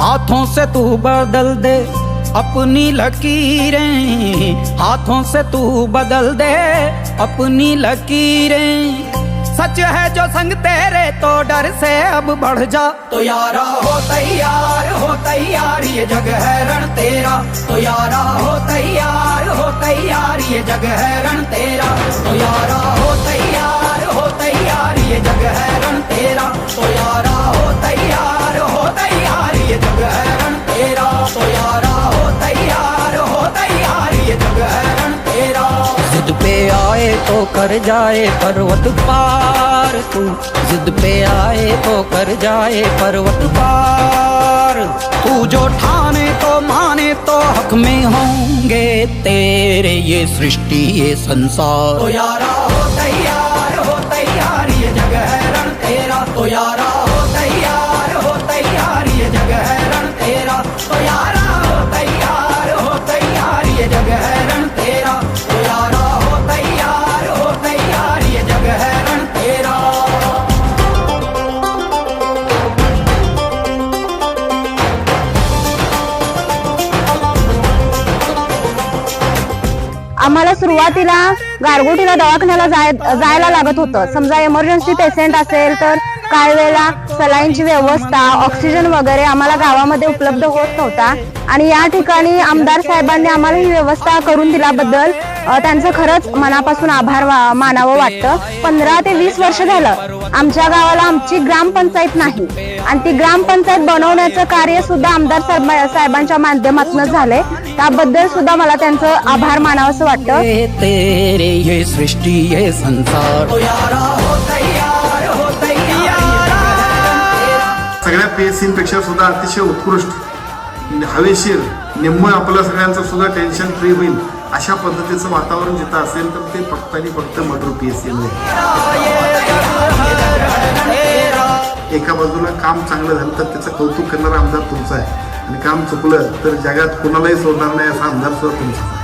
हाथों से तू बदल दे, अपनी लकीरें। हाथों से तू बदल दे, अपनी लकीरें। सच है जो संग तेरे तो डर से अब बढ़ जा। तो यारा हो तैयार हो तैयार, ये जग है रण तेरा। तो यारा हो तैयार हो तैयार, ये जग है रण तेरा। तो यारा हो तैयार हो तैयार ये जग है रण तेरा। जिद पे आए तो कर जाए पर्वत पार तू जिद पे आए तो कर जाए पर्वत पार। तू जो ठाने तो माने तो हक में होंगे तेरे ये सृष्टि ये संसार। तो यारा हो तैयार आम्हाला सुरुवातीला गारगोटीला दवाखान्याला जाय जायला लागत होतं. समजा इमर्जन्सी पेशंट असेल तर काही वेळेला सलाईनची व्यवस्था ऑक्सिजन वगैरे आम्हाला गावामध्ये उपलब्ध होत नव्हता. आणि या ठिकाणी आमदार साहेबांनी आम्हाला ही व्यवस्था करून दिल्याबद्दल त्यांचं खरंच मनापासून आभार वा- मानावं वाटतं. पंधरा ते वीस वर्ष झालं आमच्या गावाला आमची ग्रामपंचायत नाही. आणि ती ग्रामपंचायत बनवण्याचं कार्य सुद्धा आमदार साहेब साहेबांच्या माध्यमातून झालंय. त्याबद्दल सुद्धा मला त्यांचं आभार मानावंसं वाटतं. तेरे ये सृष्टि ये संसार. सगळ्या पेशींपेक्षा सुद्धा अतिशय उत्कृष्ट हवेशीर निम्म आपलं सगळ्यांचं सुद्धा टेन्शन फ्री होईल अशा पद्धतीचं वातावरण जिथं असेल तर ते फक्त आणि फक्त मटर पी एस एका बाजूला काम चांगलं झालं तर त्याचं कौतुक करणारा आमदार तुमचा आहे. आणि काम चुकलं तर जगात कुणालाही सोडणार नाही असा आमदार सुद्धा तुमचा